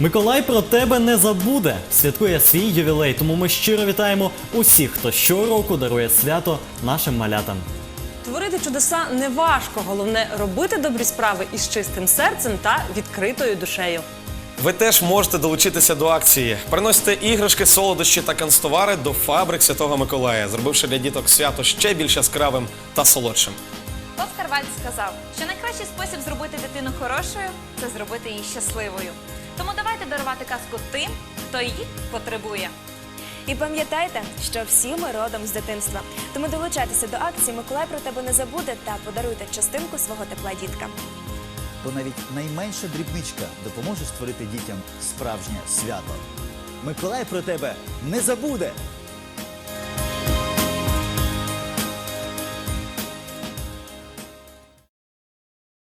Миколай про тебе не забуде. Святкує свій ювілей, тому ми щиро вітаємо усіх, хто щороку дарує свято нашим малятам. Творити чудеса не важко, головне робити добрі справи із чистим серцем та відкритою душею. Ви теж можете долучитися до акції. Приносите іграшки, солодощі та канцтовари до фабрик Святого Миколая, зробивши для діток свято ще більш яскравим та солодшим. Оскар Вальд сказав, що найкращий спосіб зробити дитину хорошою це зробити її щасливою. Дарувати казку тим, хто її потребує. І пам'ятайте, що всі ми родом з дитинства. Тому долучайтеся до акції Миколай про тебе не забуде та подаруйте частинку свого тепла діткам. бо навіть найменша дрібничка допоможе створити дітям справжнє свято. Миколай про тебе не забуде!